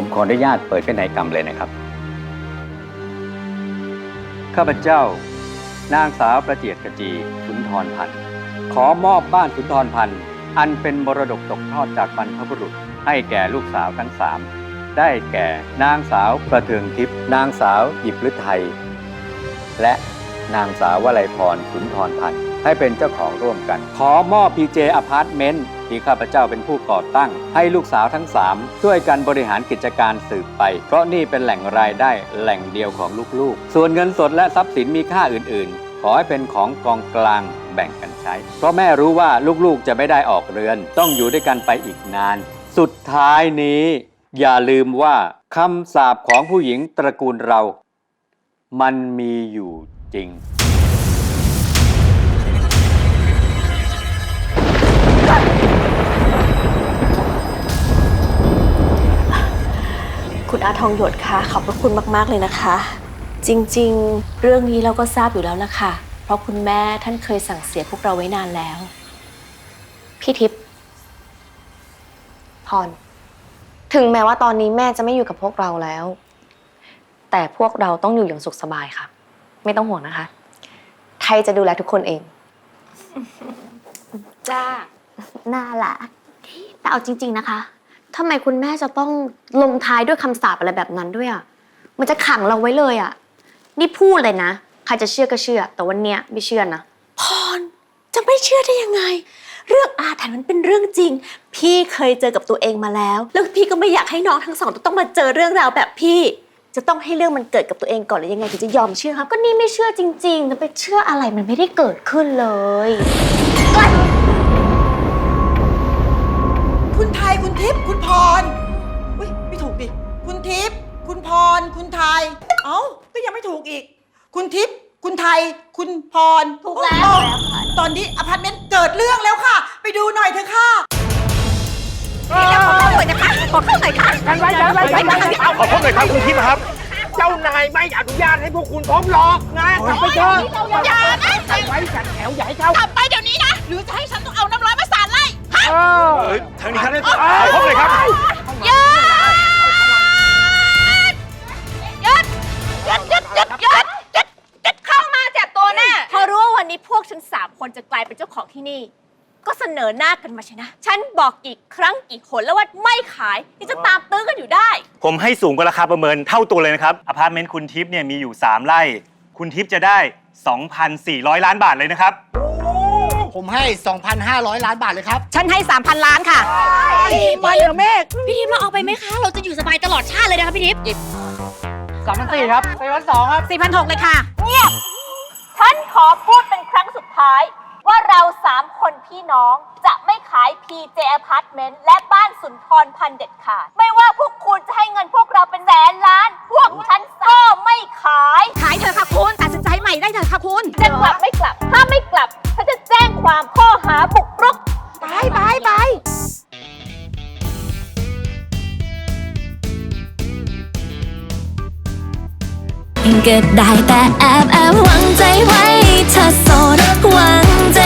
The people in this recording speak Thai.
ผมขออนุญาตเปิดพินัยกรรมเลยนะครับ ข้าพเจ้า นางสาวประเจียดกระจีสุนทรพันธ์ขอมอบบ้านสุนทรพันธ์อันเป็นมรดกตกทอดจากบรรพบุรุษ ให้แก่ลูกสาวทั้งสามได้แก่นางสาวประเทืองทิพย์นางสาวหยิบฤทัยและนางสาววลัยพรสุนทรพันธ์ให้เป็นเจ้าของร่วมกัน ขอมอบพีเจอพาร์ตเมนต์ที่ข้าพเจ้าเป็นผู้ก่อตั้ง ให้ลูกสาวทั้งสามช่วยกันบริหารกิจการสืบไป เพราะนี่เป็นแหล่งรายได้แหล่งเดียวของลูกๆ ส่วนเงินสดและทรัพย์สินมีค่าอื่น ๆ ขอให้เป็นของกองกลางแบ่งกันใช้ เพราะแม่รู้ว่าลูกๆจะไม่ได้ออกเรือน ต้องอยู่ด้วยกันไปอีกนาน สุดท้ายนี้ อย่าลืมว่าคำสาปของผู้หญิงตระกูลเรา มันมีอยู่จริงาทองหยดคะขอบพระคุณมาก ๆ เลยนะคะ จริงๆ เรื่องนี้เราก็ทราบอยู่แล้วนะคะ เพราะคุณแม่ท่านเคยสั่งเสียพวกเราไว้นานแล้ว พี่ทิพย์พร ถึงแม้ว่าตอนนี้แม่จะไม่อยู่กับพวกเราแล้ว แต่พวกเราต้องอยู่อย่างสุขสบายค่ะ ไม่ต้องห่วงนะคะ ไทยจะดูแลทุกคนเอง จ้า น่ารักแต่เอาจริง ๆ นะคะ ทำไมคุณแม่จะต้องลงท้ายด้วยคำสาปอะไรแบบนั้นด้วยอะ มันจะขังเราไว้เลยอะ นี่พูดเลยนะ ใครจะเชื่อก็เชื่อ แต่วันเนี้ยไม่เชื่อนะ พรจะไม่เชื่อได้ยังไง เรื่องอาถรรพ์มันเป็นเรื่องจริง พี่เคยเจอกับตัวเองมาแล้ว แล้วพี่ก็ไม่อยากให้น้องทั้งสองต้องมาเจอเรื่องราวแบบพี่ จะต้องให้เรื่องมันเกิดกับตัวเองก่อนหรือยังไงถึงจะยอมเชื่อครับ ก็นี่ไม่เชื่อจริงๆจะไปเชื่ออะไรมันไม่ได้เกิดขึ้นเลย ทิพย์คุณพร คุณไทย เอ้า ก็ยังไม่ถูกอีก คุณทิพย์คุณไทย คุณพรถูกแล้วโอ้ถูกแล้วค่ะ ตอนนี้อพาร์ตเมนต์เกิดเรื่องแล้วค่ะ ไปดูหน่อยเถอะค่ะขอพบหน่อยครับคุณทิพย์ครับ เจ้านายไม่อนุญาตให้พวกคุณพบหรอกนะกลับไปเถอะอย่าไปไว้จัดแถวใหญ่เข้ากลับไปเดี๋ยวนี้นะ หรือจะให้ฉันต้องเอาน้ำร้อนมาสาดไล่ฮะ เออ ทางนี้ครับขอพบเลยครับ เป็นเจ้าของที่นี่ ก็เสนอหน้ากันมาใช่นะ ฉันบอกกี่ครั้งกี่หนแล้วว่าไม่ขายนี่จะตามตื้อกันอยู่ได้ ผมให้สูงกว่าราคาประเมินเท่าตัวเลยนะครับอพาร์ตเมนต์คุณทิพย์เนี่ยมีอยู่ 3 ไร่ คุณทิพย์จะได้ 2,400 ล้านบาทเลยนะครับ ผมให้ 2,500 ล้านบาทเลยครับ ฉันให้ 3,000 ล้านค่ะมาเหรอเมฆพี่ทิพย์เราเอาไปไหมคะ เราจะอยู่สบายตลอดชาติเลยนะคะพี่ทิพย์สามพันสี่ครับ ไปวันสองครับ 4,600เลยค่ะ ฉันขอพูดเป็นครั้งสุดท้าย ว่าเราสามคนพี่น้องจะไม่ขาย PJ Apartment และบ้านสุนทรพันธ์เด็ดขาด ไม่ว่าพวกคุณจะให้เงินพวกเราเป็นแสนล้าน พวกฉันก็ไม่ขาย ขายเถอะค่ะคุณตัดสินใจใหม่ได้เถอะค่ะคุณจะกลับไม่กลับ ถ้าไม่กลับฉันจะแจ้งความข้อหาบุกรุก ไปไปไปก็ได้แต่แอบแอบหวังใจไว้เธอโสดหวังใจ